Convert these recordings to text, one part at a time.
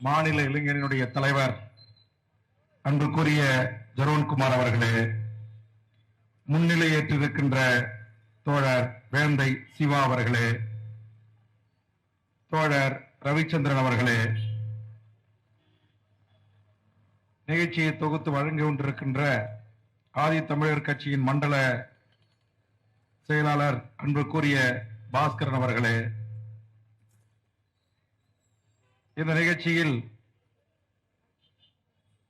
மாநில இளைஞரினுடைய தலைவர் அன்புக்குரிய ஜரோன்குமார் அவர்களே முன்னிலையேற்றிருக்கின்ற தோழர் வேந்தை சிவா அவர்களே தோழர் ரவிச்சந்திரன் அவர்களே நிகழ்ச்சியை தொகுத்து வழங்கி கொண்டிருக்கின்ற ஆதி தமிழர் கட்சியின் மண்டல செயலாளர் அன்புக்குரிய பாஸ்கரன் அவர்களே இந்த நிகழ்ச்சியில்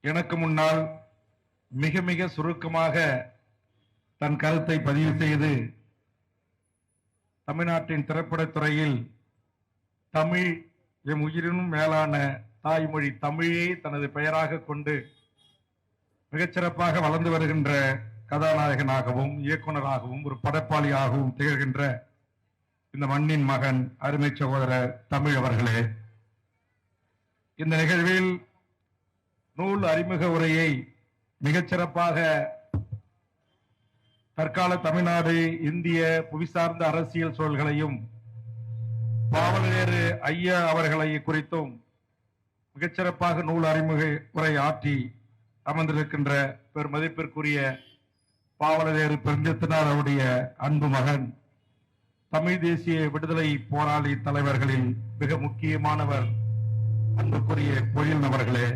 எனக்கு முன்னால் மிக மிக சுருக்கமாக தன் கருத்தை பதிவு செய்து தமிழ்நாட்டின் திரைப்படத்துறையில் தமிழ் எம் உயிரினும் மேலான தாய்மொழி தமிழே தனது பெயராக கொண்டு மிகச்சிறப்பாக வளர்ந்து வருகின்ற கதாநாயகனாகவும் இயக்குனராகவும் ஒரு படைப்பாளியாகவும் திகழ்கின்ற இந்த மண்ணின் மகன் அருமை சகோதரர் தமிழ் அவர்களே. இந்த நிகழ்வில் நூல் அறிமுக உரையை மிகச்சிறப்பாக தற்கால தமிழ்நாடு இந்திய புவிசார்ந்த அரசியல் சூழல்களையும் பாவலரேறு ஐயா அவர்களை குறித்தும் மிகச்சிறப்பாக நூல் அறிமுக உரை ஆற்றி அமர்ந்திருக்கின்ற பெருமதிப்பிற்குரிய பாவலரேறு பெருந்தத்தினார் அவருடைய அன்பு மகன் தமிழ் தேசிய விடுதலை போராளி தலைவர்களில் மிக முக்கியமானவர் அன்புக்குரிய கோயில் நபர்களே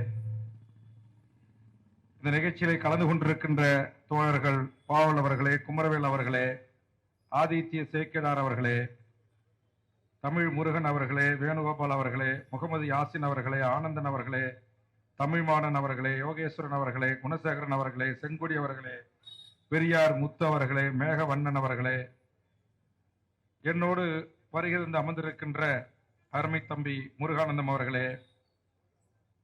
இந்த நிகழ்ச்சியிலே கலந்து கொண்டிருக்கின்ற தோழர்கள் பாவல் அவர்களே குமரவேல் அவர்களே ஆதித்ய சேக்கிடார் அவர்களே தமிழ் முருகன் அவர்களே வேணுகோபால் அவர்களே முகமது யாசின் அவர்களே ஆனந்தன் அவர்களே தமிழ்மாடன் அவர்களே யோகேஸ்வரன் அவர்களே குணசேகரன் அவர்களே செங்குடி அவர்களே பெரியார் முத்து அவர்களே மேகவண்ணன் அவர்களே என்னோடு வருகிறந்து அமர்ந்திருக்கின்ற அருமை தம்பி முருகானந்தம் அவர்களே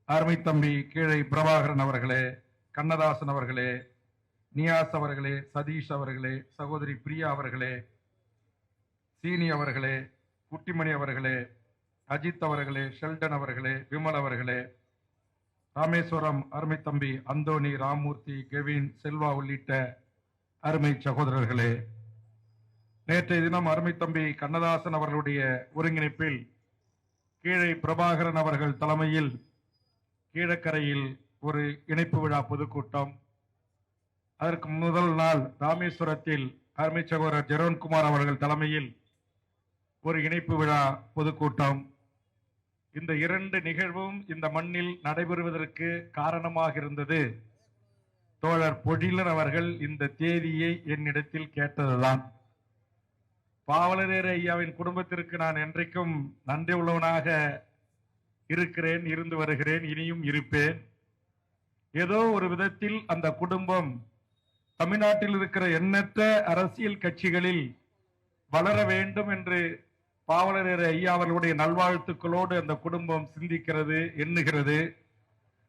அருமை தம்பி கீழே பிரபாகரன் அவர்களே கண்ணதாசன் அவர்களே நியாஸ் அவர்களே சதீஷ் அவர்களே சகோதரி பிரியா அவர்களே சீனி அவர்களே குட்டிமணி அவர்களே அஜித் அவர்களே ஷெல்டன் அவர்களே விமல் அவர்களே ராமேஸ்வரம் அருமை தம்பி அந்தோணி ராமூர்த்தி கெவின் செல்வா உள்ளிட்ட அருமை சகோதரர்களே. நேற்றைய தினம் அருமை தம்பி கண்ணதாசன் அவர்களுடைய ஒருங்கிணைப்பில் கீழே பிரபாகரன் அவர்கள் தலைமையில் கீழக்கரையில் ஒரு இணைப்பு விழா பொதுக்கூட்டம். அதற்கு முதல் நாள் ராமேஸ்வரத்தில் அருமை சகோதரர் ஜெரோன்குமார் அவர்கள் தலைமையில் ஒரு இணைப்பு விழா பொதுக்கூட்டம். இந்த இரண்டு நிகழ்வும் இந்த மண்ணில் நடைபெறுவதற்கு காரணமாக இருந்தது. தோழர் பொழிலன் அவர்கள் இந்த தேதியை என்னிடத்தில் கேட்டதுதான். பாவலரேறு ஐயாவின் குடும்பத்திற்கு நான் என்றைக்கும் நன்றி உள்ளவனாக இருக்கிறேன் இருந்து வருகிறேன் இனியும் இருப்பேன். ஏதோ ஒரு விதத்தில் அந்த குடும்பம் தமிழ்நாட்டில் இருக்கிற எண்ணற்ற அரசியல் கட்சிகளில் வளர வேண்டும் என்று பாவலரேறு ஐயா அவர்களுடைய நல்வாழ்த்துக்களோடு அந்த குடும்பம் சிந்திக்கிறது எண்ணுகிறது.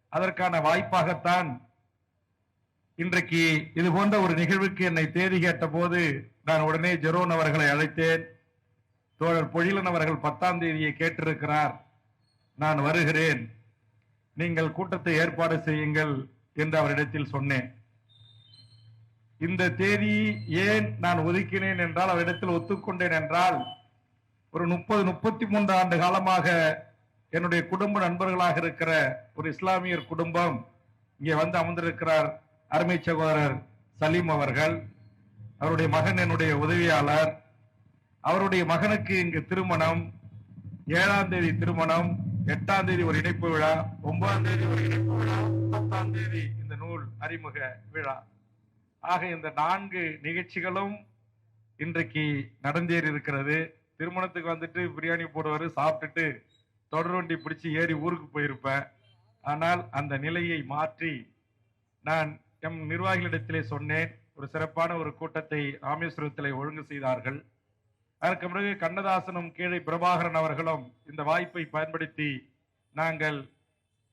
அதற்கான வாய்ப்பாகத்தான் இன்றைக்கு இது போன்ற ஒரு நிகழ்வுக்கு என்னை தேதி கேட்ட போது நான் உடனே ஜெரோன் அவர்களை அழைத்தேன். தோழர் பொழிலன் அவர்கள் பத்தாம் தேதியை கேட்டிருக்கிறார். நான் வருகிறேன். நீங்கள் கூட்டத்தை ஏற்பாடு செய்யுங்கள் என்று அவரிடத்தில் சொன்னேன். இந்த தேதி ஏன் நான் ஒதுக்கினேன் என்றால் அவரிடத்தில் ஒத்துக்கொண்டேன் என்றால் ஒரு முப்பது முப்பத்தி மூன்று ஆண்டு காலமாக என்னுடைய குடும்ப நண்பர்களாக இருக்கிற ஒரு இஸ்லாமியர் குடும்பம் இங்கே வந்து அமர்ந்திருக்கிறார் அருமை சகோதரர் சலீம் அவர்கள். அவருடைய மகன் என்னுடைய உதவியாளர். அவருடைய மகனுக்கு இங்கு திருமணம் ஏழாம் தேதி திருமணம் எட்டாம் தேதி ஒரு இணைப்பு விழா ஒன்பதாம் தேதி ஒரு இணைப்பு விழா பத்தாம் தேதி இந்த நூல் அறிமுக விழா. ஆக இந்த நான்கு நிகழ்ச்சிகளும் இன்றைக்கு நடந்தேறி இருக்கிறது. திருமணத்துக்கு வந்துட்டு பிரியாணி போடுவார் சாப்பிட்டுட்டு தொடர்வண்டி வண்டி ஏறி ஊருக்கு போயிருப்பேன். ஆனால் அந்த நிலையை மாற்றி நான் எம் நிர்வாகிகளிடத்திலே சொன்னேன். ஒரு சிறப்பான ஒரு கூட்டத்தை ராமேஸ்வரத்திலே ஒழுங்கு செய்தார்கள். அதற்கு பிறகு கண்ணதாசனும் கீழே பிரபாகரன் அவர்களும் இந்த வாய்ப்பை பயன்படுத்தி நாங்கள்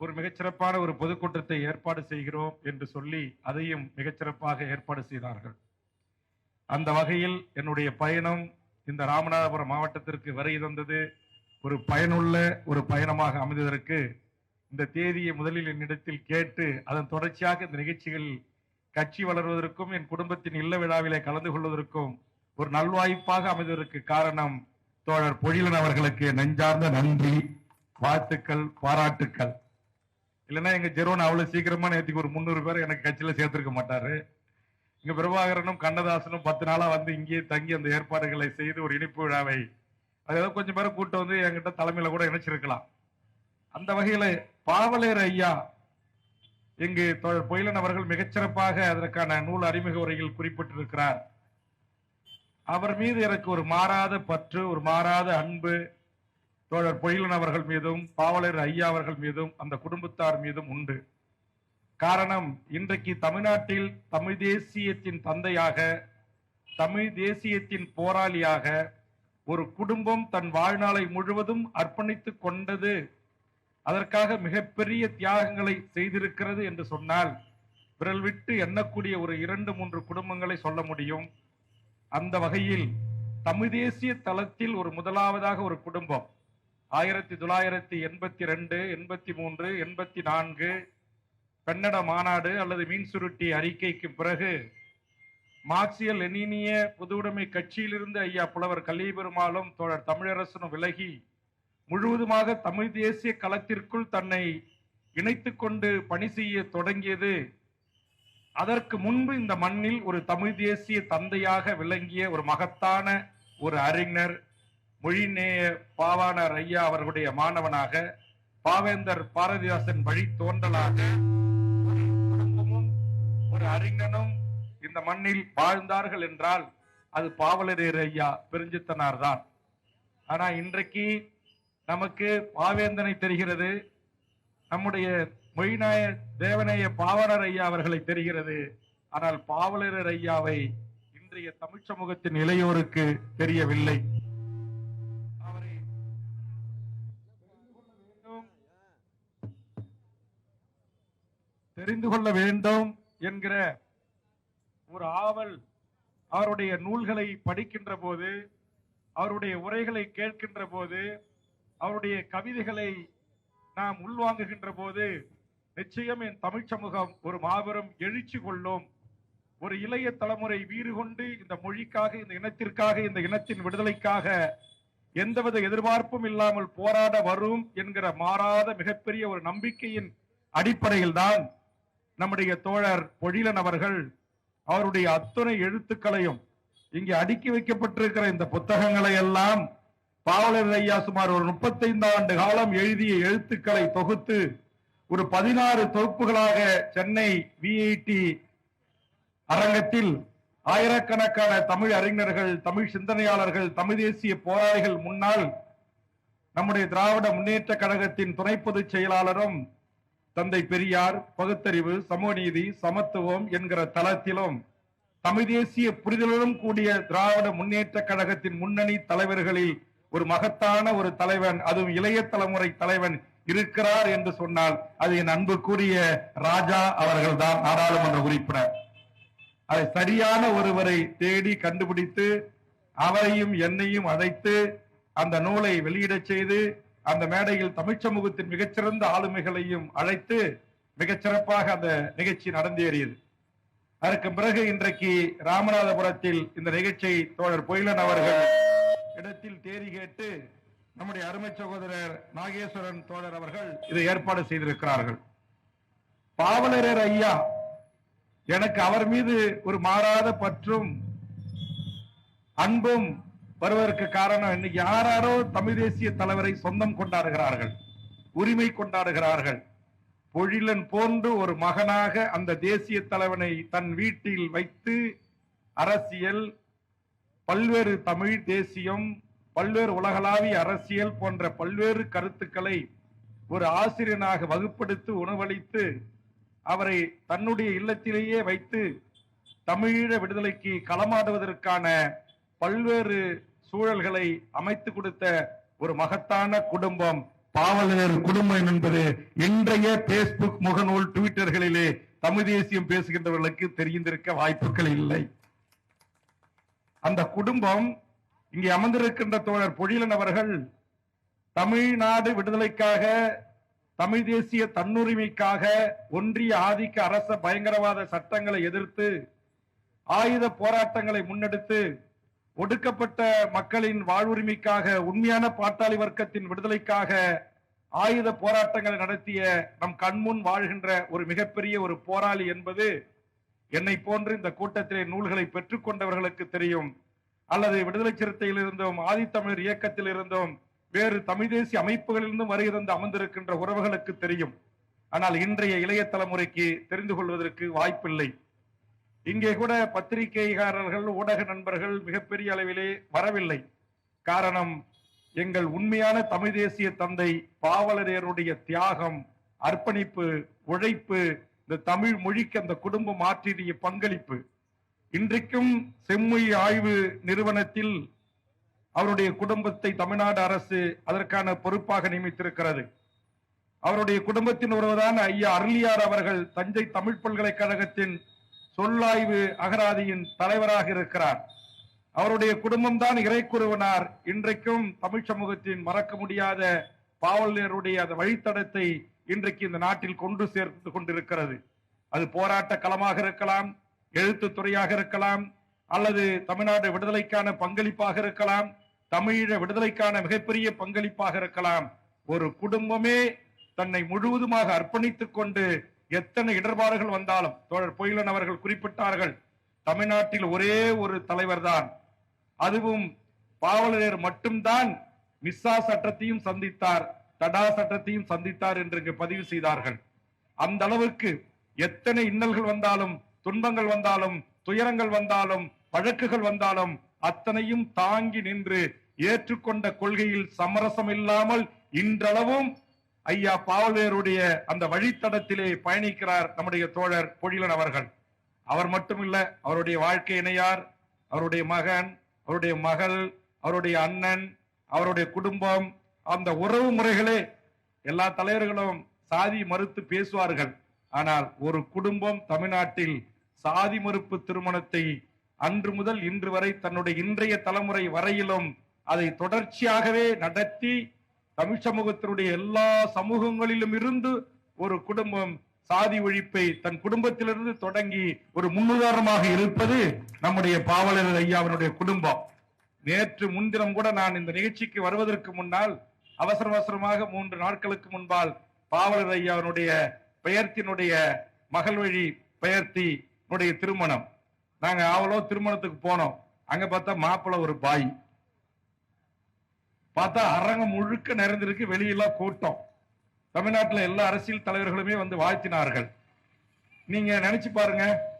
ஒரு மிகச்சிறப்பான ஒரு பொதுக்கூட்டத்தை ஏற்பாடு செய்கிறோம் என்று சொல்லி அதையும் மிகச்சிறப்பாக ஏற்பாடு செய்தார்கள். அந்த வகையில் என்னுடைய பயணம் இந்த ராமநாதபுரம் மாவட்டத்திற்கு வருகை தந்தது. ஒரு பயனுள்ள ஒரு பயணமாக அமைந்ததற்கு இந்த தேதியை முதலில் என்னிடத்தில் கேட்டு அதன் தொடர்ச்சியாக இந்த நிகழ்ச்சிகள் கட்சி வளர்வதற்கும் என் குடும்பத்தின் இல்ல விழாவிலே கலந்து கொள்வதற்கும் ஒரு நல்வாய்ப்பாக அமைவதற்கு காரணம் தோழர் பொழிலன் அவர்களுக்கு நெஞ்சார்ந்த நன்றி வாழ்த்துக்கள் பாராட்டுக்கள். இல்லைன்னா எங்க ஜெரோன் அவ்வளவு சீக்கிரமா நேற்றுக்கு ஒரு முந்நூறு பேர் எனக்கு கட்சியில சேர்த்திருக்க மாட்டாரு. இங்க பிரபாகரனும் கண்ணதாசனும் பத்து நாளா வந்து இங்கேயே தங்கி அந்த ஏற்பாடுகளை செய்து ஒரு இனிப்பு விழாவை அது கொஞ்சம் பேரை கூட்டம் வந்து என்கிட்ட தலைமையில கூட இணைச்சிருக்கலாம். அந்த வகையில பாவலேர் ஐயா இங்கு தோழர் பொயிலன் அவர்கள் மிகச்சிறப்பாக அதற்கான நூல் அறிமுக உரையில் குறிப்பிட்டிருக்கிறார். அவர் மீது எனக்கு ஒரு மாறாத பற்று ஒரு மாறாத அன்பு. தோழர் பொயிலன் அவர்கள் மீதும் பாவலர் ஐயா அவர்கள் மீதும் அந்த குடும்பத்தார் மீதும் உண்டு. காரணம் இன்றைக்கு தமிழ்நாட்டில் தமிழ் தேசியத்தின் தந்தையாக தமிழ் தேசியத்தின் போராளியாக ஒரு குடும்பம் தன் வாழ்நாளை முழுவதும் அர்ப்பணித்து கொண்டது. அதற்காக மிகப்பெரிய தியாகங்களை செய்திருக்கிறது என்று சொன்னால் விரல் விட்டு எண்ணக்கூடிய ஒரு இரண்டு மூன்று குடும்பங்களை சொல்ல முடியும். அந்த வகையில் தமிழ் தேசிய தளத்தில் ஒரு முதலாவதாக ஒரு குடும்பம். ஆயிரத்தி தொள்ளாயிரத்தி எண்பத்தி ரெண்டு எண்பத்தி மூன்று எண்பத்தி நான்கு கன்னட மாநாடு அல்லது மீன் சுருட்டி அறிக்கைக்கு பிறகு மார்க்சிய லெனினிய பொதுவுடைமை கட்சியிலிருந்து ஐயா புலவர் கலியபெருமாளும் தோழர் தமிழரசனும் விலகி முழுவதுமாக தமிழ் தேசிய களத்திற்குள் தன்னை இணைத்து கொண்டு பணி செய்ய தொடங்கியது அதற்கு முன்பு இந்த மண்ணில் ஒரு தமிழ் தேசிய தந்தையாக விளங்கிய ஒரு மகத்தான ஒரு அறிஞர் மொழிநேய பாவாணர் ஐயா அவர்களுடைய மாணவனாக பாவேந்தர் பாரதிதாசன் வழி தோன்றலாக ஒரு குடும்பமும் ஒரு அறிஞனும் இந்த மண்ணில் வாழ்ந்தார்கள் என்றால் அது பாவலரேர் ஐயா பிரிஞ்சித்தனார் தான். ஆனா இன்றைக்கு நமக்கு பாவேந்தனை தெரிகிறது நம்முடைய மொய்நாய தேவநேய பாவலர் ஐயா அவர்களை தெரிகிறது. ஆனால் பாவலரர் ஐயாவை இன்றைய தமிழ் சமூகத்தின் இளையோருக்கு தெரியவில்லை. அவரை தெரிந்து கொள்ள வேண்டும் என்கிற ஒரு ஆவல் அவருடைய நூல்களை படிக்கின்ற போது அவருடைய உரைகளை கேட்கின்ற போது அவருடைய கவிதைகளை நாம் உள்வாங்குகின்ற போது நிச்சயம் என் தமிழ் சமூகம் ஒரு மாபெரும் எழுச்சி கொள்ளும் ஒரு இளைய தலைமுறை வீறு கொண்டு இந்த மொழிக்காக இந்த இனத்திற்காக இந்த இனத்தின் விடுதலைக்காக எந்தவித எதிர்பார்ப்பும் இல்லாமல் போராட வரும் என்கிற மாறாத மிகப்பெரிய ஒரு நம்பிக்கையின் அடிப்படையில் தான் நம்முடைய தோழர் பொழிலன் அவர்கள் அவருடைய அத்துணை எழுத்துக்களையும் இங்கே அடுக்கி வைக்கப்பட்டிருக்கிற இந்த புத்தகங்களை எல்லாம் பாவலர் ஐயா சுமார் ஒரு முப்பத்தைந்து ஆண்டு காலம் எழுதிய எழுத்துக்களை தொகுத்து ஒரு பதினாறு தொகுப்புகளாக சென்னை விஐடி அரங்கத்தில் ஆயிரக்கணக்கான தமிழ் அறிஞர்கள் தமிழ் சிந்தனையாளர்கள் தமிழ் தேசிய போராளிகள் முன்னால் நம்முடைய திராவிட முன்னேற்ற கழகத்தின் துணை பொதுச் செயலாளரும் தந்தை பெரியார் பகுத்தறிவு சமூகநீதி சமத்துவம் என்கிற தளத்திலும் தமிழ் தேசிய புரிதலுடன் கூடிய திராவிட முன்னேற்ற கழகத்தின் முன்னணி தலைவர்களில் ஒரு மகத்தான ஒரு தலைவன் அதுவும் இளைய தலைமுறை தலைவன் இருக்கிறார் என்று சொன்னால் அது என் அன்புக்குரிய ராஜா அவர்கள் தான் நாடாளுமன்ற உறுப்பினர். அதை சரியான ஒருவரை தேடி கண்டுபிடித்து அவரையும் என்னையும் அழைத்து அந்த நூலை வெளியிடச் செய்து அந்த மேடையில் தமிழ் சமூகத்தின் மிகச்சிறந்த ஆளுமைகளையும் அழைத்து மிகச்சிறப்பாக அந்த நிகழ்ச்சி நடந்தேறியது. அதற்கு பிறகு இன்றைக்கு ராமநாதபுரத்தில் இந்த நிகழ்ச்சியை தோழர் பொயிலன் அவர்கள் இடத்தில் தேறி கேட்டு நம்முடைய அருமை சகோதரர் நாகேஸ்வரன் தோழர் அவர்கள் இதை ஏற்பாடு செய்திருக்கிறார்கள். பாவலரர் ஐயா எனக்கு அவர் மீது ஒரு மாறாத பற்றும் அன்பும் வருவதற்கு காரணம் இன்னைக்கு யாராரோ தமிழ் தேசிய தலைவரை சொந்தம் கொண்டாடுகிறார்கள் உரிமை கொண்டாடுகிறார்கள். பொழிலன் போன்று ஒரு மகனாக அந்த தேசிய தலைவனை தன் வீட்டில் வைத்து அரசியல் பல்வேறு தமிழ் தேசியம் பல்வேறு உலகளாவிய அரசியல் போன்ற பல்வேறு கருத்துக்களை ஒரு ஆசிரியனாக வகுப்படுத்தி உணவளித்து அவரை தன்னுடைய இல்லத்திலேயே வைத்து தமிழீழ விடுதலைக்கு களமாடுவதற்கான பல்வேறு சூழல்களை அமைத்து கொடுத்த ஒரு மகத்தான குடும்பம். பாவலர் குடும்பம் என்பது இன்றைய பேஸ்புக் முகநூல் ட்விட்டர்களிலே தமிழ் தேசியம் பேசுகின்றவர்களுக்கு தெரிந்திருக்க வாய்ப்புகள் இல்லை. அந்த குடும்பம் இங்கே அமர்ந்திருக்கின்ற தோழர் பொழிலன் அவர்கள் தமிழ்நாடு விடுதலைக்காக தமிழ் தேசிய தன்னுரிமைக்காக ஒன்றிய ஆதிக்க அரச பயங்கரவாத சட்டங்களை எதிர்த்து ஆயுத போராட்டங்களை முன்னெடுத்து ஒடுக்கப்பட்ட மக்களின் வாழ்வுரிமைக்காக உண்மையான பாட்டாளி வர்க்கத்தின் விடுதலைக்காக ஆயுத போராட்டங்களை நடத்திய நம் கண்முன் வாழ்கின்ற ஒரு மிகப்பெரிய ஒரு போராளி என்பது என்னை போன்று இந்த கூட்டத்திலே நூல்களை பெற்றுக்கொண்டவர்களுக்கு தெரியும். அல்லது விடுதலை சிறுத்தையில் இருந்தும் ஆதித்தமிழர் இயக்கத்தில் இருந்தும் வேறு தமிழ் தேசிய அமைப்புகளிலிருந்தும் வருகிறந்து அமர்ந்திருக்கின்ற உறவுகளுக்கு தெரியும். ஆனால் இன்றைய இளைய தலைமுறைக்கு தெரிந்து கொள்வதற்கு வாய்ப்பில்லை. இங்கே கூட பத்திரிகைகாரர்கள் ஊடக நண்பர்கள் மிகப்பெரிய அளவிலே வரவில்லை. காரணம் எங்கள் உண்மையான தமிழ் தேசிய தந்தை பாவலரையருடைய தியாகம் அர்ப்பணிப்பு உழைப்பு இந்த தமிழ் மொழிக்கு அந்த குடும்பம் ஆற்றிய பங்களிப்பு. இன்றைக்கும் செம்மொழி ஆய்வு நிறுவனத்தில் அவருடைய குடும்பத்தை தமிழ்நாடு அரசு அதற்கான பொறுப்பாக நியமித்திருக்கிறது. அவருடைய குடும்பத்தின் ஒருவரான ஐயா அருளியார் அவர்கள் தஞ்சை தமிழ் பல்கலைக்கழகத்தின் சொல்லாய்வு அகராதியின் தலைவராக இருக்கிறார். அவருடைய குடும்பம் தான் இறைக்குருவனார். இன்றைக்கும் தமிழ் சமூகத்தின் மறக்க முடியாத பாவலருடைய அந்த வழித்தடத்தை இன்றைக்கு இந்த நாட்டில் கொண்டு சேர்த்து கொண்டிருக்கிறது. அது போராட்ட களமாக இருக்கலாம் எழுத்து துறையாக இருக்கலாம் அல்லது தமிழ்நாடு விடுதலைக்கான பங்களிப்பாக இருக்கலாம் தமிழீழ விடுதலைக்கான மிகப்பெரிய பங்களிப்பாக இருக்கலாம். ஒரு குடும்பமே தன்னை முழுவதுமாக அர்ப்பணித்துக் கொண்டு எத்தனை இடர்பாடுகள் வந்தாலும் தோழர் பொயிலன் அவர்கள் குறிப்பிட்டார்கள் தமிழ்நாட்டில் ஒரே ஒரு தலைவர் தான் அதுவும் பாவலர் மட்டும்தான் மிஸ்ஸா சட்டத்தையும் சந்தித்தார் தடா சட்டத்தையும் சந்தித்தார் என்று இங்கு பதிவு செய்தார்கள். அந்த அளவுக்கு எத்தனை இன்னல்கள் வந்தாலும் துன்பங்கள் வந்தாலும் துயரங்கள் வந்தாலும் வழக்குகள் வந்தாலும் அத்தனையும் தாங்கி நின்று ஏற்றுக்கொண்ட கொள்கையில் சமரசம் இல்லாமல் இன்றளவும் ஐயா பாவலேருடைய அந்த வழித்தடத்திலே பயணிக்கிறார் நம்முடைய தோழர் பொழிலன் அவர்கள். அவர் மட்டுமில்ல அவருடைய வாழ்க்கை இணையார் அவருடைய மகன் அவருடைய மகள் அவருடைய அண்ணன் அவருடைய குடும்பம் அந்த உறவு முறைகளே எல்லா தலைவர்களும் சாதி மறுத்து பேசுவார்கள். ஆனால் ஒரு குடும்பம் தமிழ்நாட்டில் சாதி மறுப்பு திருமணத்தை அன்று முதல் இன்று வரை தன்னுடைய இன்றைய தலைமுறை வரையிலும் அதை தொடர்ச்சியாகவே நடத்தி தமிழ் சமூகத்தினுடைய எல்லா சமூகங்களிலும் இருந்து ஒரு குடும்பம் சாதி ஒழிப்பை தன் குடும்பத்திலிருந்து தொடங்கி ஒரு முன்னுதாரணமாக இருப்பது நம்முடைய பாவலர் ஐயாவினுடைய குடும்பம். நேற்று முன்தினம் கூட நான் இந்த நிகழ்ச்சிக்கு வருவதற்கு முன்னால் அவசர அவசரமாக மூன்று நாட்களுக்கு முன்பால் பாவலர் ஐயாவினுடைய பெயர்த்தினுடைய மகள் வழி பெயர்த்தி திருமணம். நாங்க ஆவலோ திருமணத்துக்கு போனோம். அங்க பார்த்தா மாப்பிள்ள ஒரு பாய். பார்த்தா அரங்கம் முழுக்க நிறைந்திருக்கு வெளியெல்லாம் கூட்டம். தமிழ்நாட்டில் எல்லா அரசியல் தலைவர்களுமே வந்து வாழ்த்தினார்கள். நீங்க நினைச்சு பாருங்க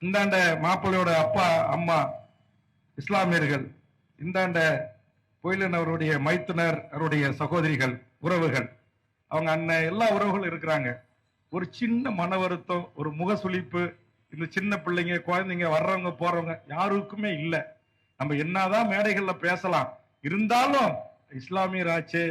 இந்தாண்ட மாப்பிள்ளையோட அப்பா அம்மா இஸ்லாமியர்கள் இந்தாண்ட கோயிலன் அவருடைய மைத்துனர் அவருடைய சகோதரிகள் உறவுகள். அவங்க அண்ணன் எல்லா உறவுகளும் இருக்கிறாங்க. ஒரு சின்ன மன வருத்தம் ஒரு முகசுளிப்பு இந்த சின்ன பிள்ளைங்க குழந்தைங்க வர்றவங்க போறவங்க யாருக்குமே இல்லை. நம்ம என்னதான் மேடைகள்ல பேசலாம். இருந்தாலும் இஸ்லாமிய ஆச்சு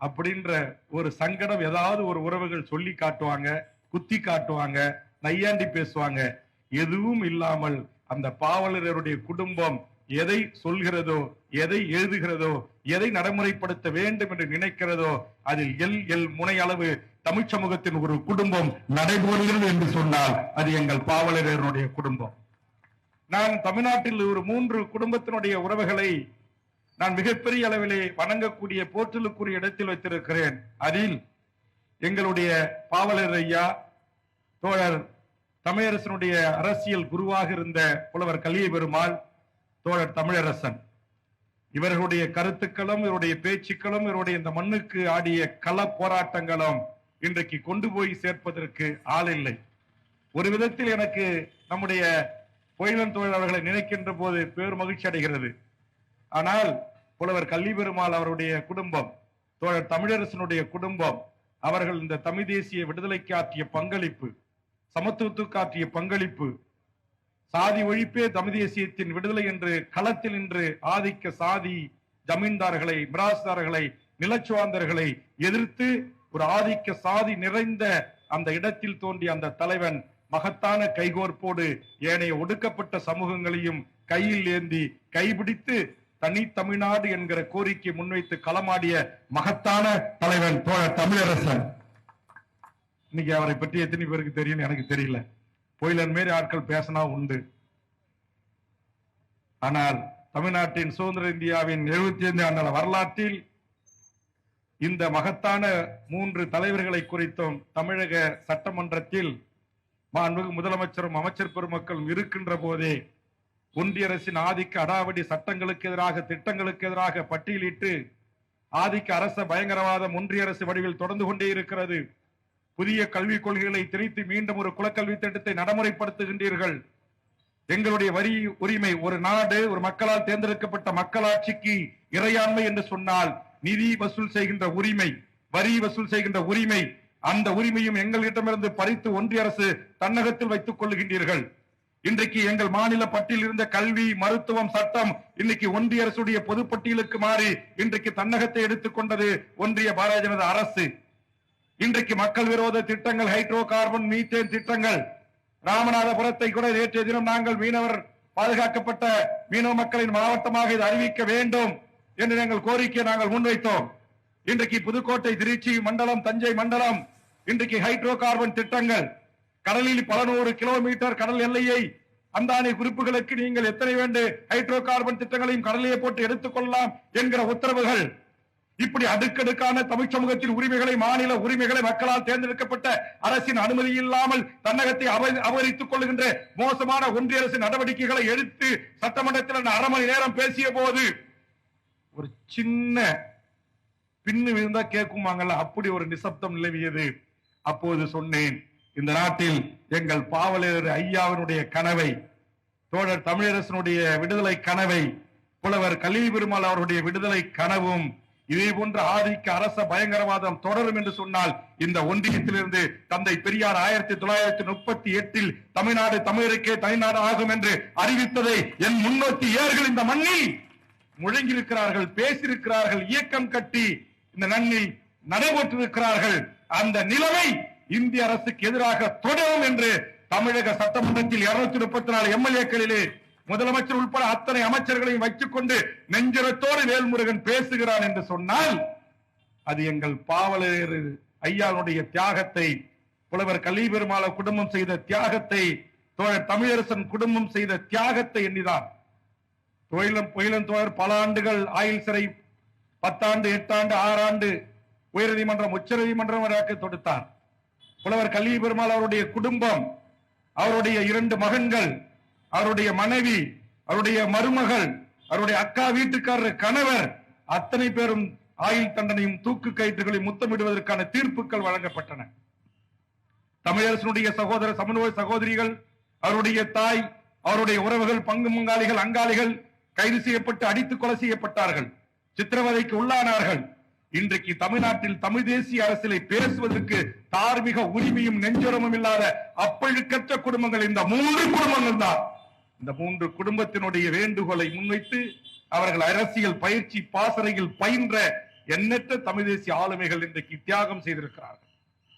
அப்படின்ற ஒரு சங்கடம் ஏதாவது ஒரு உறவுகள் சொல்லி காட்டுவாங்க குத்தி காட்டுவாங்க நையாண்டி பேசுவாங்க. எதுவும் இல்லாமல் அந்த பாவலருடைய குடும்பம் எதை சொல்கிறதோ எதை எழுதுகிறதோ எதை நடைமுறைப்படுத்த வேண்டும் என்று நினைக்கிறதோ அதில் எல் எல் முனை அளவு தமிழ் சமூகத்தின் ஒரு குடும்பம் நடைபெறுகிறது என்று சொன்னால் அது எங்கள் பாவலருடைய குடும்பம். நான் தமிழ்நாட்டில் ஒரு மூன்று குடும்பத்தினுடைய உறவுகளை நான் மிகப்பெரிய அளவிலே வணங்கக்கூடிய போற்றலுக்குரிய இடத்தில் வைத்திருக்கிறேன். அதில் எங்களுடைய பாவலர் ஐயா தோழர் தமிழரசனுடைய அரசியல் குருவாக இருந்த புலவர் கலிய பெருமாள் தோழர் தமிழரசன். இவர்களுடைய கருத்துக்களும் இவருடைய பேச்சுக்களும் இவருடைய இந்த மண்ணுக்கு ஆடிய கள போராட்டங்களும் இன்றைக்கு கொண்டு போய் சேர்ப்பதற்கு ஆள் இல்லை. ஒரு விதத்தில் எனக்கு நம்முடைய பொயிலன் தொழிலாளர்களை நினைக்கின்ற போது பேர் மகிழ்ச்சி அடைகிறது. ஆனால் புலவர் கல்வி பெருமாள் அவருடைய குடும்பம் தோழர் தமிழரசனுடைய குடும்பம் அவர்கள் இந்த தமிழ் தேசிய விடுதலைக்கு ஆற்றிய பங்களிப்பு சமத்துவத்துக்கு ஆற்றிய பங்களிப்பு சாதி ஒழிப்பே தமிழ் தேசியத்தின் விடுதலை என்று களத்தில் நின்று ஆதிக்க சாதி ஜமீன்தார்களை மிராஸ்தார்களை நிலச்சுவாந்தர்களை எதிர்த்து ஒரு ஆதிக்க சாதி நிறைந்த அந்த இடத்தில் தோன்றிய அந்த தலைவன் மகத்தான கைகோர்ப்போடு ஏனைய ஒடுக்கப்பட்ட சமூகங்களையும் கையில் ஏந்தி கைபிடித்து தனி தமிழ்நாடு என்கிற கோரிக்கை முன்வைத்து களமாடிய மகத்தான தலைவன் தோழர் தமிழரசன். இன்னைக்கு அவரை பற்றி எத்தனை பேருக்கு தெரியும் எனக்கு தெரியல. கோயிலன் மாரி ஆட்கள் பேசினா உண்டு. ஆனால் தமிழ்நாட்டின் சுதந்திர இந்தியாவின் எழுபத்தி ஐந்து ஆண்டு வரலாற்றில் இந்த மகத்தான மூன்று தலைவர்களை குறித்தும் தமிழக சட்டமன்றத்தில் மாண்புமிகு முதலமைச்சரும் அமைச்சர் பெருமக்களும் இருக்கின்ற போதே ஒன்றிய அரசின் ஆதிக்க அடாவடி சட்டங்களுக்கு எதிராக திட்டங்களுக்கு எதிராக பட்டியலிட்டு ஆதிக்க அரச பயங்கரவாதம் ஒன்றிய அரசு வடிவில் தொடர்ந்து கொண்டே இருக்கிறது. புதிய கல்விக் கொள்கைகளை திணித்து மீண்டும் ஒரு குலக்கல்வி திட்டத்தை நடைமுறைப்படுத்துகின்றீர்கள். எங்களுடைய வரி உரிமை ஒரு நாடு ஒரு மக்களால் தேர்ந்தெடுக்கப்பட்ட மக்களாட்சிக்கு இறையாண்மை என்று சொன்னால் நிதி வசூல் செய்கின்ற உரிமை வரி வசூல் செய்கின்ற உரிமை அந்த உரிமையும் எங்களிடமிருந்து பறித்து ஒன்றிய அரசு தன்னகத்தில் வைத்துக் கொள்ளுகின்றீர்கள். இன்றைக்கு எங்கள் மாநில பட்டியலில் இருந்த கல்வி மருத்துவம் சட்டம் இன்னைக்கு ஒன்றிய அரசுடைய பொதுப்பட்டியலுக்கு மாறி இன்றைக்கு தன்னகத்தை எடுத்துக்கொண்டது ஒன்றிய பாரதிய ஜனதா அரசு. இன்றைக்கு மக்கள் விரோத திட்டங்கள் ஹைட்ரோ கார்பன் மீத்தேன் திட்டங்கள் ராமநாதபுரத்தை கூட நேற்றைய தினம் நாங்கள் மீனவர் பாதுகாக்கப்பட்ட மீனவ மக்களின் மாவட்டமாக இது அறிவிக்க வேண்டும். என்று எங்கள் கோரிக்கை நாங்கள் முன்வைத்தோம். இன்றைக்கு புதுக்கோட்டை திருச்சி மண்டலம் தஞ்சை மண்டலம் இன்றைக்கு ஹைட்ரோ கார்பன் திட்டங்கள் கடலில் பல நூறு கிலோமீட்டர் கடல் எல்லையை அந்தானி குறிப்புகளுக்கு நீங்கள் எத்தனை வேண்டு ஹைட்ரோ கார்பன் திட்டங்களையும் கடலையே போட்டு எடுத்துக்கொள்ளலாம் என்கிற உத்தரவுகள். இப்படி அடுக்கடுக்கான தமிழ் சமூகத்தின் உரிமைகளை மாநில உரிமைகளை மக்களால் தேர்ந்தெடுக்கப்பட்ட அரசின் அனுமதி இல்லாமல் தன்னகத்தை அபகரித்துக் கொள்கின்ற மோசமான ஒன்றிய அரசின் நடவடிக்கைகளை எடுத்து சட்டமன்றத்தில் அரை மணி நேரம் பேசிய போது ஒரு சின்ன பின்னு விழுந்தா கேட்குமாங்கல்ல அப்படி ஒரு நிசப்தம் நிலவியது. அப்போது சொன்னேன் இந்த நாட்டில் எங்கள் பாவலர் ஐயாவினுடைய கனவை தோழர் தமிழரசனுடைய விடுதலை கனவை புலவர் கலீல் பெருமாள் அவருடைய விடுதலை கனவும் இதே போன்ற ஆதிக்க அரச பயங்கரவாதம் தொடரும் என்று சொன்னால் இந்த ஒன்றியத்திலிருந்து தந்தை பெரியார் ஆயிரத்தி தொள்ளாயிரத்தி முப்பத்தி எட்டில் தமிழ்நாடு தமிழருக்கே தனிநாடு ஆகும் என்று அறிவித்ததை என் முன்னோக்கி ஏர்கள் இந்த மண்ணில். முழங்கியிருக்கிறார்கள் பேசியிருக்கிறார்கள் இயக்கம் கட்டி இந்த நன்னில் நடைபெற்றிருக்கிறார்கள். அந்த நிலைமை இந்திய அரசுக்கு எதிராக தொடரும் என்று தமிழக சட்டமன்றத்தில் இருநூத்தி முப்பத்தி நாலு எம்எல்ஏக்களிலே முதலமைச்சர் உட்பட அத்தனை அமைச்சர்களையும் வைத்துக் கொண்டு நெஞ்சுரத்தோடு வேல்முருகன் பேசுகிறான் என்று சொன்னால் அது எங்கள் பாவலர் ஐயாவுடைய தியாகத்தை புலவர் கலி பெருமாள குடும்பம் செய்த தியாகத்தை தோழர் தமிழரசன் குடும்பம் செய்த தியாகத்தை எண்ணிதான். துயிலம் புயலன் தோழர் பல ஆண்டுகள் ஆயுள் சிறை பத்தாண்டு எட்டாண்டு ஆறாண்டு உயர்நீதிமன்றம் உச்சநீதிமன்றம் வழக்கு தொடுத்தார். புலவர் கல்வி பெருமாள் அவருடைய குடும்பம் அவருடைய இரண்டு மகன்கள் அவருடைய மனைவி அவருடைய மருமகள் அவருடைய அக்கா வீட்டுக்காரர் கணவர் அத்தனை பேரும் ஆயுள் தண்டனையும் தூக்கு கயிற்றுகளையும் முத்தமிடுவதற்கான தீர்ப்புகள் வழங்கப்பட்டன. தமிழரசனுடைய சகோதர சமன்வய சகோதரிகள் அவருடைய தாய் அவருடைய உறவுகள் பங்கு முங்காளிகள் அங்காளிகள் கைது செய்யப்பட்டு அடித்து கொலை செய்யப்பட்டார்கள். சித்திரவதைக்கு உள்ளானார்கள். இன்றைக்கு தமிழ்நாட்டில் தமிழ் தேசிய அரசியலை பேசுவதற்கு தார்மீக உரிமையும் நெஞ்சுரமும் இல்லாத அப்பழுக்கற்ற குடும்பங்கள் இந்த மூன்று குடும்பங்கள் தான். இந்த மூன்று குடும்பத்தினுடைய வேண்டுகோளை முன்வைத்து அவர்கள் அரசியல் பயிற்சி பாசறையில் பயின்ற எண்ணற்ற தமிழ் தேசிய ஆளுமைகள் இன்றைக்கு தியாகம் செய்திருக்கிறார்கள்.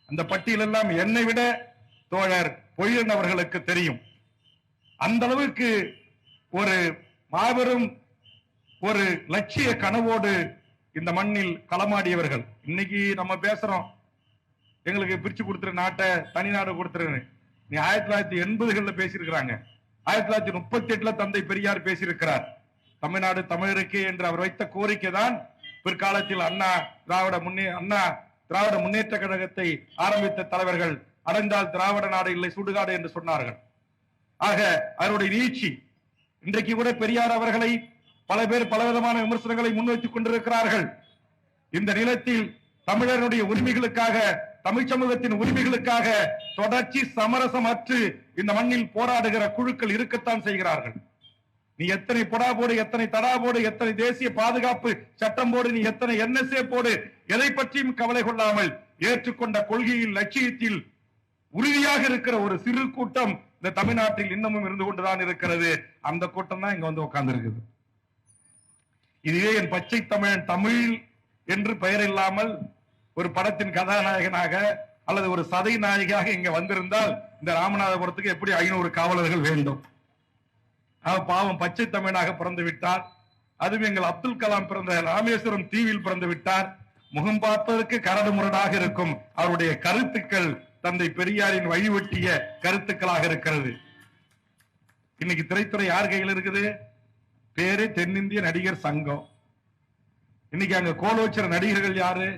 அந்த பட்டியல் எல்லாம் என்னை விட தோழர் பொய்யன் அவர்களுக்கு தெரியும். அந்த அளவுக்கு ஒரு மாபெரும் ஒரு லட்சிய கனவோடு இந்த மண்ணில் களமாடியவர்கள். இன்னைக்கு நம்ம பேசுறோம். எங்களுக்கு பிரிச்சு கொடுத்துரு நாட்டை தனி நாடு கொடுத்துரு நீ ஆயிரத்தி தொள்ளாயிரத்தி எண்பதுகள்ல பேசியிருக்கிறாங்க. ஆயிரத்தி தொள்ளாயிரத்தி முப்பத்தி எட்டுல தந்தை பெரியார் பேசியிருக்கிறார். தமிழ்நாடு தமிழருக்கே என்று அவர் வைத்த கோரிக்கை தான் பிற்காலத்தில் அண்ணா திராவிட முன்னே அண்ணா திராவிட முன்னேற்ற கழகத்தை ஆரம்பித்த தலைவர்கள் அடைந்தால் திராவிட நாடு இல்லை சுடுகாடு என்று சொன்னார்கள். ஆக அவருடைய நீச்சி இன்றைக்கு கூட பெரியார் அவர்களை பல பேர் பலவிதமான விமர்சனங்களை முன்வைத்துக் கொண்டிருக்கிறார்கள். இந்த நிலத்தில் தமிழருடைய உரிமைகளுக்காக தமிழ் சமூகத்தின் உரிமைகளுக்காக தொடர்ச்சி சமரசம் அற்று இந்த மண்ணில் போராடுகிற குழுக்கள் இருக்கத்தான் செய்கிறார்கள். நீ எத்தனை பொடா போடு எத்தனை தடா போடு எத்தனை தேசிய பாதுகாப்பு சட்டம் போடு நீ எத்தனை என்எஸ்ஏ போடு எதை பற்றியும் கவலை கொள்ளாமல் ஏற்றுக்கொண்ட கொள்கையில் லட்சியத்தில் உறுதியாக இருக்கிற ஒரு சிறு கூட்டம் இந்த தமிழ்நாட்டில் இன்னமும் இருந்து கொண்டுதான் இருக்கிறது. அந்த கூட்டம் தான் இங்க வந்து உட்கார்ந்து இருக்குது இதுவே என் பச்சை தமிழன் தமிழ் என்று பெயர் இல்லாமல் ஒரு படத்தின் கதாநாயகனாக அல்லது ஒரு சதை நாயகியாக இங்க வந்திருந்தால் இந்த ராமநாதபுரத்துக்கு எப்படி ஐநூறு காவலர்கள் வேண்டும்? பாவம் பச்சை தமிழனாக பிறந்து விட்டார். அதுவும் எங்கள் அப்துல் கலாம் பிறந்த ராமேஸ்வரம் தீவில் பிறந்து விட்டார். முகம் பார்ப்பதற்கு கரடு முரடாக இருக்கும். அவருடைய கருத்துக்கள் தந்தை பெரியாரின் வழிவெட்டிய கருத்துக்களாக இருக்கிறது. இன்னைக்கு திரைத்துறை யார் கையில் இருக்குது? பேரு தென்னிந்திய நடிகர் சங்கம். இன்னைக்கு அங்க கோல் வச்சிற நடிகர்கள் யாரு?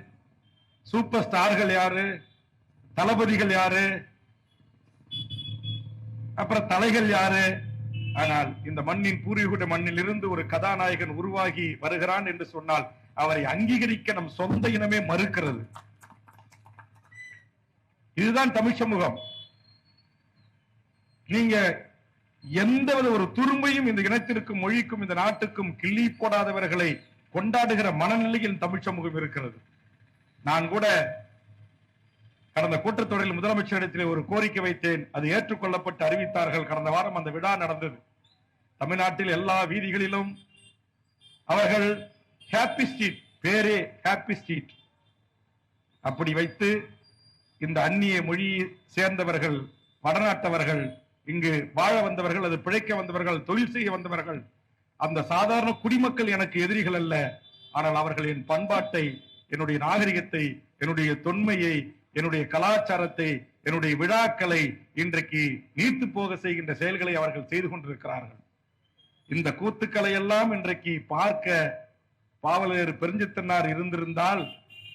சூப்பர் ஸ்டார்கள் யாரு? தளபதிகள் யாரு? அப்புறம் தலைகள் யாரு? ஆனால் இந்த மண்ணின் பூர்வீக மண்ணில் இருந்து ஒரு கதாநாயகன் உருவாகி வருகிறான் என்று சொன்னால் அவரை அங்கீகரிக்க நம் சொந்த இனமே மறுக்கிறது. இதுதான் தமிழ் சமூகம். நீங்க எந்தவித ஒரு துரும்பையும் இந்த இனத்திற்கும் மொழிக்கும் இந்த நாட்டுக்கும் கிள்ளி போடாதவர்களை கொண்டாடுகிற மனநிலையில் தமிழ் சமூகம் இருக்கிறது. நான் கூட கடந்த கூட்டத்தொடரில் முதலமைச்சரிடத்தில் ஒரு கோரிக்கை வைத்தேன். அது ஏற்றுக்கொள்ளப்பட்டு அறிவித்தார்கள். கடந்த வாரம் அந்த விழா நடந்தது. தமிழ்நாட்டில் எல்லா வீதிகளிலும் அவர்கள் ஹாப்பி ஸ்ட்ரீட் பேரே ஹாப்பி ஸ்ட்ரீட் அப்படி வைத்து இந்த அந்நிய மொழியை சேர்ந்தவர்கள் வடநாட்டவர்கள் இங்கு வாழ வந்தவர்கள் அது பிழைக்க வந்தவர்கள் தொழில் செய்ய வந்தவர்கள் அந்த சாதாரண குடிமக்கள் எனக்கு எதிரிகள் அல்ல. ஆனால் அவர்கள் என் பண்பாட்டை என்னுடைய நாகரிகத்தை என்னுடைய தொன்மையை என்னுடைய கலாச்சாரத்தை என்னுடைய விழாக்களை இன்றைக்கு நீத்து போக செய்கின்ற செயல்களை அவர்கள் செய்து கொண்டிருக்கிறார்கள். இந்த கூத்துக்களை எல்லாம் இன்றைக்கு பார்க்க பாவலர் பெருஞ்சித்தனார் இருந்திருந்தால்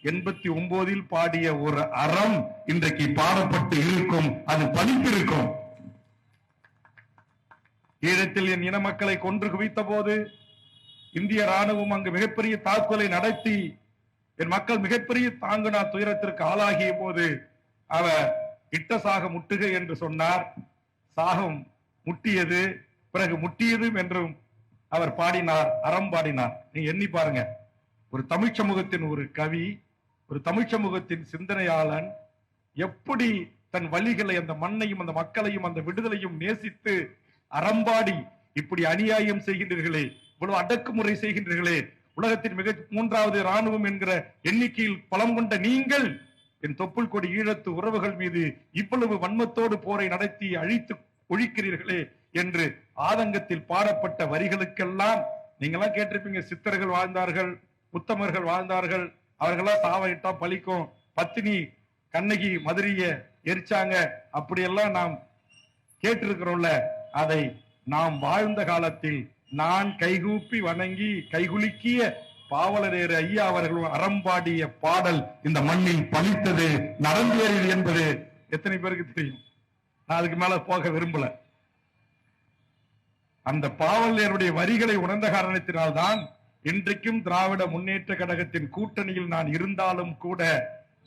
எண்பத்தி ஒன்பதில் பாடிய ஒரு அறம் இன்றைக்கு பாடப்பட்டு இருக்கும் அது பலித்திருக்கும் ஈழத்தில் என் இன மக்களை கொன்று குவித்த போது இந்திய ராணுவம் அங்கு மிகப்பெரிய தாக்குதலை நடத்தி என் மக்கள் மிகப்பெரிய தாங்குனா துயரத்திற்கு ஆளாகிய போது அவர் இட்ட சாக முட்டுக என்று சொன்னார். சாகம் முட்டியது பிறகு முட்டியதும் என்றும் அவர் பாடினார் அறம் பாடினார். நீங்க எண்ணி பாருங்க. ஒரு தமிழ் சமூகத்தின் ஒரு கவி ஒரு தமிழ் சமூகத்தின் சிந்தனையாளன் எப்படி தன் வழிகளை அந்த மண்ணையும் அந்த மக்களையும் அந்த விடுதலையும் நேசித்து அறம்பாடி இப்படி அநியாயம் செய்கின்றீர்களே இவ்வளவு அடக்குமுறை செய்கின்றீர்களே உலகத்தின் மிக மூன்றாவது ராணுவம் என்கிற எண்ணிக்கையில் பலம் கொண்ட நீங்கள் என் தொப்புள் கொடி ஈழத்து உறவுகள் மீது இவ்வளவு வன்மத்தோடு போரை நடத்தி அழித்து ஒழிக்கிறீர்களே என்று ஆதங்கத்தில் பாடப்பட்ட வரிகளுக்கெல்லாம் நீங்களாம் கேட்டிருப்பீங்க சித்தர்கள் வாழ்ந்தார்கள் உத்தமர்கள் வாழ்ந்தார்கள் அவர்களா சாவையிட்டா பழிக்கும் பத்தினி கண்ணகி மதுரைய எரிச்சாங்க. அப்படியெல்லாம் நாம் கேட்டிருக்கிறோம்ல. அதை நாம் வாழ்ந்த காலத்தில் நான் கைகூப்பி வணங்கி கைகுலுக்கிய பாவலரேறு ஐயா அவர்களும் அறம்பாடிய பாடல் இந்த மண்ணில் பழித்தது நடந்தேறியது என்பது எத்தனை பேருக்கு தெரியும்? நான் அதுக்கு மேல போக விரும்பல. அந்த பாவலருடைய வரிகளை உணர்ந்த காரணத்தினால்தான் இன்றைக்கும் திராவிட முன்னேற்ற கழகத்தின் கூட்டணியில் நான் இருந்தாலும் கூட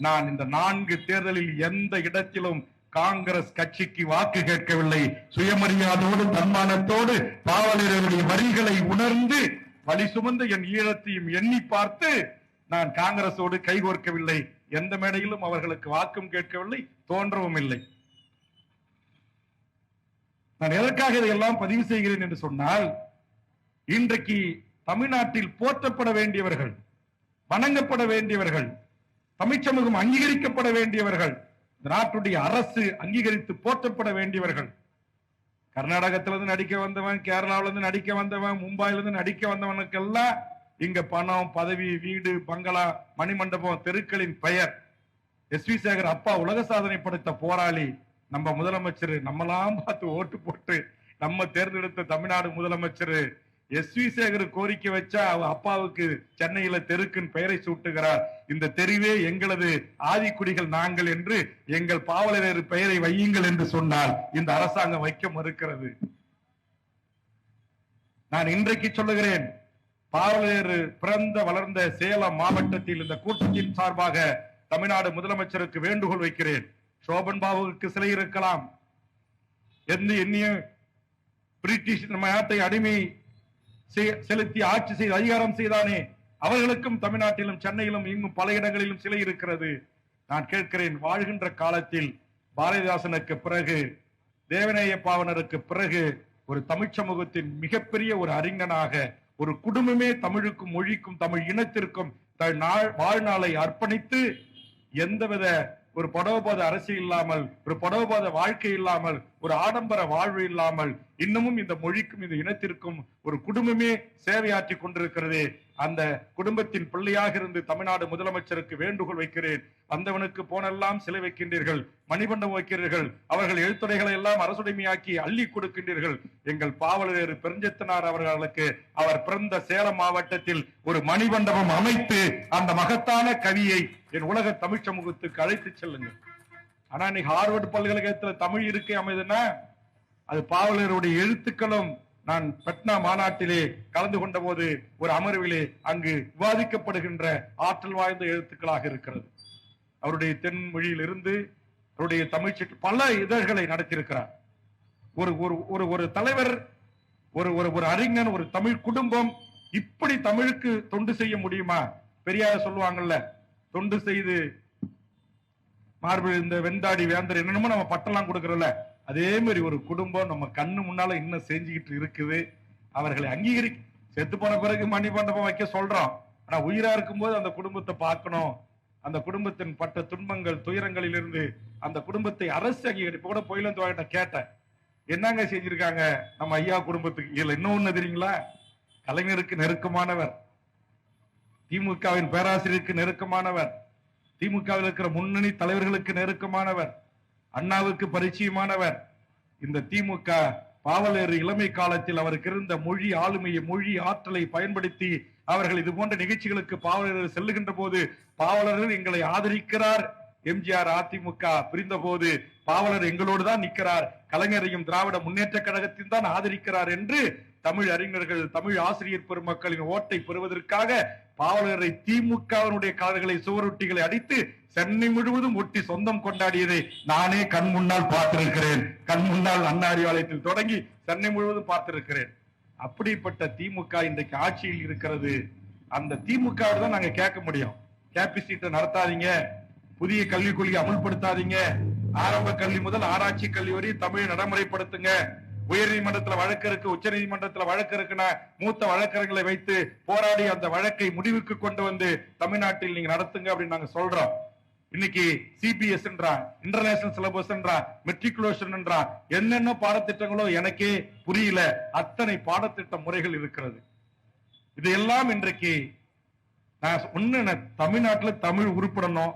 நான் இந்த நான்கு தேர்தலில் எந்த இடத்திலும் காங்கிரஸ் கட்சிக்கு வாக்கு கேட்கவில்லை. சுயமரியாதையோடு தன்மானத்தோடு பாவலருடைய வரிகளை உணர்ந்து வழி சுமந்து என் ஈழத்தையும் எண்ணி பார்த்து நான் காங்கிரஸோடு கைகோர்க்கவில்லை. எந்த மேடையிலும் அவர்களுக்கு வாக்கும் கேட்கவில்லை தோன்றவும் இல்லை. நான் எதற்காக இதையெல்லாம் பதிவு செய்கிறேன் என்று சொன்னால் இன்றைக்கு தமிழ்நாட்டில் போற்றப்பட வேண்டியவர்கள் வணங்கப்பட வேண்டியவர்கள் தமிழ் சமூகம் அங்கீகரிக்கப்பட வேண்டியவர்கள் நாட்டுடைய அரசு அங்கீகரித்து போற்றப்பட வேண்டியவர்கள். கர்நாடகத்துல இருந்து நடிக்க வந்தவன் கேரளாவிலிருந்து நடிக்க வந்தவன் மும்பாயிலிருந்து நடிக்க வந்தவனுக்கெல்லாம் இங்க பணம் பதவி வீடு பங்களா மணிமண்டபம் தெருக்களின் பெயர். எஸ் வி சேகர் அப்பா உலக சாதனை படைத்த போராளி நம்ம முதலமைச்சர். நம்மளாம் பார்த்து ஓட்டு போட்டு நம்ம தேர்ந்தெடுத்த தமிழ்நாடு முதலமைச்சர். எஸ் வி சேகர் கோரிக்கை வச்சா அவ அப்பாவுக்கு சென்னையில தெருக்கின் பெயரை சூட்டுகிறார். இந்த தெருவே எங்களது ஆதிக்குடிகள் நாங்கள் என்று எங்கள் பாவலரேறு பெயரை வையுங்கள் என்று சொன்னால் இந்த அரசாங்கம் வைக்க மறுக்கிறது. நான் இன்றைக்கு சொல்லுகிறேன் பாவலரேறு பிறந்த வளர்ந்த சேலம் மாவட்டத்தில் இந்த கூட்டத்தின் சார்பாக தமிழ்நாடு முதலமைச்சருக்கு வேண்டுகோள் வைக்கிறேன். சோபன் பாபுவுக்கு சிலை இருக்கலாம். எந்த எண்ணிய பிரிட்டிஷ் நம்ம நாட்டை அடிமை செலுத்தி ஆட்சி செய்து அதிகாரம் செய்தானே. அவர்களுக்கும் தமிழ்நாட்டிலும் சென்னையிலும் இங்கும் பல இடங்களிலும் சிலை இருக்கிறது. நான் கேட்கிறேன் வாழ்கின்ற காலத்தில் பாரதிதாசனுக்கு பிறகு தேவநேய பாவனருக்கு பிறகு ஒரு தமிழ் சமூகத்தின் மிகப்பெரிய ஒரு அறிஞனாக ஒரு குடும்பமே தமிழுக்கும் மொழிக்கும் தமிழ் இனத்திற்கும் தன் நாள் வாழ்நாளை அர்ப்பணித்து எந்தவித ஒரு படோபாத அரசு இல்லாமல் ஒரு படோபாத வாழ்க்கை இல்லாமல் ஒரு ஆடம்பர வாழ்வு இல்லாமல் இன்னமும் இந்த மொழிக்கும் இந்த இனத்திற்கும் ஒரு குடும்பமே சேவையாற்றி கொண்டிருக்கிறது. அந்த குடும்பத்தின் பிள்ளையாக இருந்து தமிழ்நாடு முதலமைச்சருக்கு வேண்டுகோள் வைக்கிறேன். வந்தவனுக்கு போனெல்லாம் சிலை வைக்கின்றீர்கள் மணிமண்டபம் வைக்கிறீர்கள் அவர்கள் எழுத்துறைகளை எல்லாம் அரசுடைமையாக்கி அள்ளி கொடுக்கின்றீர்கள். எங்கள் பாவலர் பெருஞ்சத்தனார் அவர்களுக்கு அவர் பிறந்த சேலம் மாவட்டத்தில் ஒரு மணிமண்டபம் அமைத்து அந்த மகத்தான கவியை என் உலக தமிழ் சமூகத்துக்கு அழைத்து செல்லுங்கள். ஆனா இன்னைக்கு ஹார்வர்டு பல்கலைக்கழகத்துல தமிழ் இருக்கை அமைதுன்னா அது பாவலருடைய எழுத்துக்களும் நான் பட்னா மாநாட்டிலே கலந்து கொண்ட போது ஒரு அமர்விலே அங்கு விவாதிக்கப்படுகின்ற ஆற்றல் வாய்ந்த எழுத்துக்களாக இருக்கிறது. அவருடைய தென்மொழியில் இருந்து அவருடைய தமிழ் பல இதழ்களை நடத்தியிருக்கிறார். ஒரு ஒரு ஒரு ஒரு தலைவர் ஒரு ஒரு ஒரு அறிஞன் ஒரு தமிழ் குடும்பம் இப்படி தமிழுக்கு தொண்டு செய்ய முடியுமா? பெரியார் சொல்லுவாங்கல்ல தொண்டு செய்து மார்பிள் இந்த வெந்தாடி வேந்தர் என்னென்னமோ நம்ம பட்டம்லாம் கொடுக்கறோம்ல அதே மாதிரி ஒரு குடும்பம் நம்ம கண்ணு முன்னால இன்னும் செஞ்சுக்கிட்டு இருக்குது. அவர்களை அங்கீகரி செத்து போன பிறகு மணி மண்டபம் வைக்க சொல்றோம். ஆனா உயிரா இருக்கும்போது அந்த குடும்பத்தை பார்க்கணும். அந்த குடும்பத்தின் பட்ட துன்பங்கள் துயரங்களில் இருந்து அந்த குடும்பத்தை அரசு அங்கீகரி இப்ப கூட பொயிலந்து கேட்டேன். என்னங்க செஞ்சிருக்காங்க? நம்ம ஐயா குடும்பத்துக்கு இதுல இன்னொன்னு தெரியுங்களா? கலைஞருக்கு நெருக்கமானவர். திமுகவின் பேராசிரியருக்கு நெருக்கமானவர். திமுகவில் இருக்கிற முன்னணி தலைவர்களுக்கு நெருக்கமானவர். அண்ணாவுக்கு பரிச்சயமானவர். இந்த திமுக பாவலர் இளமை காலத்தில் அவருக்கு இருந்த மொழி ஆளுமையை மொழி ஆற்றலை பயன்படுத்தி அவர்கள் இது போன்ற நிகழ்ச்சிகளுக்கு பாவலர் செல்லுகின்ற போது பாவலர்கள் எங்களை ஆதரிக்கிறார். எம்ஜிஆர் அதிமுக பிரிந்த போது பாவலர் எங்களோடு தான் நிற்கிறார். கலைஞரையும் திராவிட முன்னேற்ற கழகத்தையும் தான் ஆதரிக்கிறார் என்று தமிழ் அறிஞர்கள் தமிழ் ஆசிரியர் பெருமக்களின் ஓட்டை பெறுவதற்காக பாவலரை திமுகவினுடைய கால்களை சுவரொட்டிகளை அடித்து சென்னை முழுவதும் ஒட்டி சொந்தம் கொண்டாடியதை நானே கண் முன்னால் பார்த்திருக்கிறேன். கண் முன்னால் அண்ணா அறிவாலயத்தில் தொடங்கி சென்னை முழுவதும் பார்த்திருக்கிறேன். அப்படிப்பட்ட திமுக இன்றைக்கு ஆட்சியில் இருக்கிறது. அந்த திமுக தான் நாங்க கேட்க முடியும். கேபிசிட்ட நடத்தாதீங்க. புதிய கல்விக் கொள்கை அமுல்படுத்தாதீங்க. ஆரம்ப கல்வி முதல் ஆராய்ச்சி கல்வி வரை தமிழை நடைமுறைப்படுத்துங்க. உயர் நீதிமன்றத்துல வழக்கு இருக்கு உச்ச நீதிமன்றத்துல வழக்கு இருக்குன்னா மூத்த வழக்கறிஞர்களை வைத்து போராடி அந்த வழக்கை முடிவுக்கு கொண்டு வந்து தமிழ்நாட்டில் நீங்க நடத்துங்க அப்படின்னு நாங்க சொல்றோம். இன்னைக்கு சிபிஎஸ் இன்டர்நேஷனல் சிலபஸ் மெட்ரிகுலேஷன் என்னென்ன பாடத்திட்டங்களோ எனக்கே புரியல. அத்தனை பாடத்திட்ட முறைகள் இருக்கிறது. இதையெல்லாம் இன்றைக்கு நான் ஒன்னு நான் தமிழ் உருப்படணும்.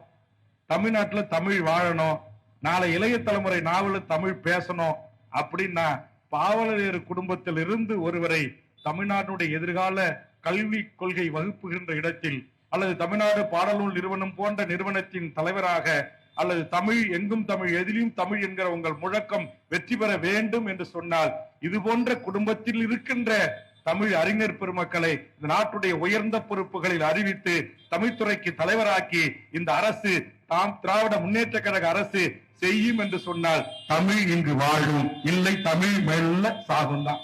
தமிழ்நாட்டில் தமிழ் வாழணும். நாளை இளைய தலைமுறை நாவல தமிழ் பேசணும். அப்படின்னா பாவலர் குடும்பத்தில் இருந்து ஒருவரை தமிழ்நாட்டுடைய எதிர்கால கல்வி கொள்கை வகுப்புகின்ற இடத்தில் அல்லது தமிழ்நாடு பாடலூர் நிறுவனம் போன்ற நிறுவனத்தின் தலைவராக அல்லது தமிழ் எங்கும் தமிழ் எதிலும் தமிழ் என்கிற உங்கள் முழக்கம் வெற்றி பெற வேண்டும் என்று சொன்னால் இது போன்ற குடும்பத்தில் இருக்கின்ற தமிழ் அறிஞர் பெருமக்களை இந்த நாட்டுடைய உயர்ந்த பொறுப்புகளில் அறிவித்து தமிழ்துறைக்கு தலைவராக்கி இந்த அரசு தாம் திராவிட முன்னேற்ற கழக அரசு செய்யும் என்று சொன்னால் தமிழ் இங்கு வாழும். இல்லை தமிழ் மெல்ல சாகும் தான்